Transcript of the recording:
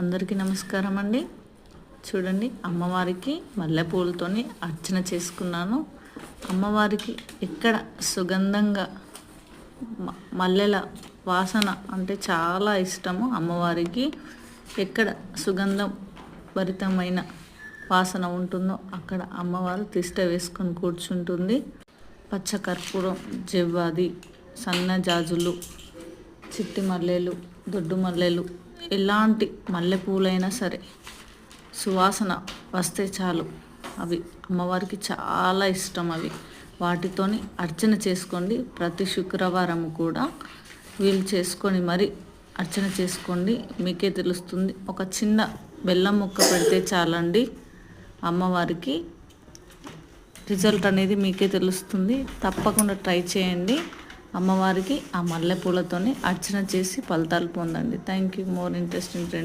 అందరికీ నమస్కారం అండి. చూడండి అమ్మవారికి మల్లెపూలతోని అర్చన చేసుకున్నాను. అమ్మవారికి ఎక్కడ సుగంధంగా మల్లెల వాసన అంటే చాలా ఇష్టము. అమ్మవారికి ఎక్కడ సుగంధం భరితమైన వాసన ఉంటుందో అక్కడ అమ్మవారు తిష్ట వేసుకొని కూర్చుంటుంది. పచ్చ కర్పూరం జవ్వాది సన్న జాజులు చిట్టి మల్లెలు దొడ్డు మల్లెలు ఎలాంటి మల్లెపూలైనా సరే సువాసన వస్తే చాలు. అవి అమ్మవారికి చాలా ఇష్టం అవి. వాటితోని అర్చన చేసుకోండి. ప్రతి శుక్రవారం కూడా వీలు చేసుకొని మరి అర్చన చేసుకోండి. మీకే తెలుస్తుంది. ఒక చిన్న బెల్లం ముక్క పెడితే చాలండి. అమ్మవారికి రిజల్ట్ అనేది మీకే తెలుస్తుంది. తప్పకుండా ట్రై చేయండి. అమ్మవారికి ఆ మల్లెపూలతోని అర్చన చేసి ఫలితాలు పొందండి. Thank you more interesting friend